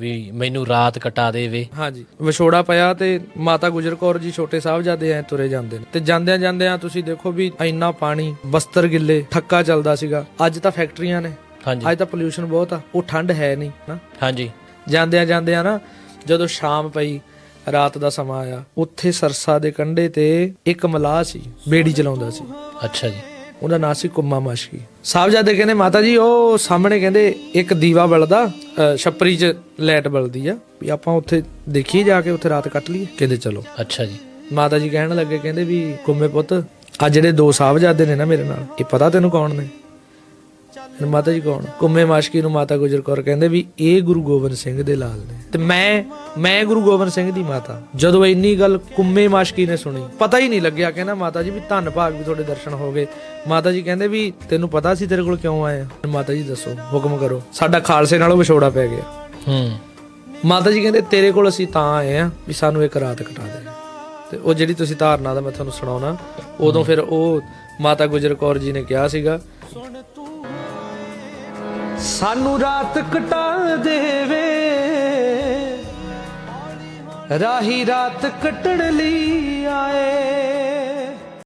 ਵੀ ਮੈਨੂੰ ਰਾਤ ਕਟਾ ਦੇਵੇ। ਹਾਂਜੀ। ਵਿਛੋੜਾ ਪਿਆ ਤੇ ਮਾਤਾ ਗੁਜਰ ਕੌਰ ਜੀ ਛੋਟੇ ਸਾਹਿਬਜ਼ਾਦੇ ਐ ਤੁਰੇ ਜਾਂਦੇ ਨੇ। ਤੇ ਜਾਂਦਿਆਂ ਜਾਂਦਿਆਂ ਤੁਸੀਂ ਦੇਖੋ ਵੀ ਇੰਨਾ ਪਾਣੀ ਬਸਤਰ ਗਿੱਲੇ ਠੱਕਾ ਚੱਲਦਾ ਸੀਗਾ। ਅੱਜ ਤਾਂ ਫੈਕਟਰੀਆਂ ਨੇ। ਹਾਂਜੀ। ਅੱਜ ਤਾਂ ਪੋਲਿਊਸ਼ਨ ਬਹੁਤ ਆ। ਉਹ ਠੰਡ ਹੈ ਨਹੀਂ ਨਾ। ਹਾਂਜੀ। ਜਾਂਦਿਆਂ ਜਾਂਦਿਆਂ ਨਾ ਜਦੋਂ ਸ਼ਾਮ ਪਈ ਰਾਤ ਦਾ ਸਮਾਂ ਆਇਆ ਉੱਥੇ ਸਰਸਾ ਦੇ ਕੰਢੇ ਤੇ ਇੱਕ ਮਲਾਹ ਸੀ ਬੇੜੀ ਚਲਾਉਂਦਾ ਸੀ। ਅੱਛਾ ਜੀ। ਉਹਦਾ ਨਾਂ ਸੀ ਕੁੰਮਾ ਮਾਸ਼ਕੀ ਸਾਹਿਬਜ਼ਾਦੇ ਕਹਿੰਦੇ ਮਾਤਾ ਜੀ ਉਹ ਸਾਹਮਣੇ ਕਹਿੰਦੇ ਇੱਕ ਦੀਵਾ ਬਲਦਾ ਛੱਪਰੀ 'ਚ ਲਾਈਟ ਬਲਦੀ ਆ ਵੀ ਆਪਾਂ ਉੱਥੇ ਦੇਖੀਏ ਜਾ ਕੇ ਉੱਥੇ ਰਾਤ ਕੱਟ ਲਈਏ। ਕਹਿੰਦੇ ਚਲੋ। ਅੱਛਾ ਜੀ। ਮਾਤਾ ਜੀ ਕਹਿਣ ਲੱਗੇ ਕਹਿੰਦੇ ਵੀ ਕੁੰਮੇ ਪੁੱਤ ਆ ਜਿਹੜੇ ਦੋ ਸਾਹਿਬਜ਼ਾਦੇ ਨੇ ਨਾ ਮੇਰੇ ਨਾਲ ਇਹ ਪਤਾ ਤੈਨੂੰ ਕੌਣ ਨੇ? ਮਾਤਾ ਜੀ ਕੌਣ? ਕੁੰਮੇ ਮਾਸ਼ਕੀ ਨੂੰ ਮਾਤਾ ਗੁਜਰ ਕੌਰ ਕਹਿੰਦੇ ਵੀ ਇਹ ਗੁਰੂ ਗੋਬਿੰਦ ਸਿੰਘ ਦੇ ਲਾਲ ਨੇ। ਤੇ ਮੈਂ ਮੈਂ ਗੁਰੂ ਗੋਬਿੰਦ ਸਿੰਘ ਦੀ ਮਾਤਾ। ਜਦੋਂ ਇੰਨੀ ਗੱਲ ਕੁੰਮੇ ਮਾਸ਼ਕੀ ਨੇ ਸੁਣੀ ਪਤਾ ਹੀ ਨਹੀਂ ਲੱਗਿਆ ਕਹਿੰਦਾ ਮਾਤਾ ਜੀ ਵੀ ਧੰਨ ਭਾਗ ਵੀ ਤੁਹਾਡੇ ਦਰਸ਼ਨ ਹੋ ਗਏ। ਮਾਤਾ ਜੀ ਕਹਿੰਦੇ ਵੀ ਤੈਨੂੰ ਪਤਾ ਸੀ ਤੇਰੇ ਕੋਲ ਕਿਉਂ ਆਏ ਆ ਮਾਤਾ ਜੀ ਦੱਸੋ ਹੁਕਮ ਕਰੋ। ਸਾਡਾ ਖਾਲਸੇ ਨਾਲੋਂ ਵਿਛੋੜਾ ਪੈ ਗਿਆ। ਹੂੰ। ਮਾਤਾ ਜੀ ਕਹਿੰਦੇ ਤੇਰੇ ਕੋਲ ਅਸੀਂ ਤਾਂ ਆਏ ਆ ਵੀ ਸਾਨੂੰ ਇੱਕ ਰਾਤ ਕਟਾ ਦੇ। ਤੇ ਉਹ ਜਿਹੜੀ ਤੁਸੀਂ ਧਾਰਨਾ ਦਾ ਮੈਂ ਤੁਹਾਨੂੰ ਸੁਣਾਉਣਾ ਉਦੋਂ ਫਿਰ ਉਹ ਮਾਤਾ ਗੁਜਰ ਕੌਰ ਜੀ ਨੇ ਕਿਹਾ ਸੀਗਾ ਸਾਨੂੰ ਰਾਤ ਕਟਾ ਦੇਵੇ। ਰਾਹੀ ਰਾਤ ਕੱਟਣ ਲਈ ਆਏ।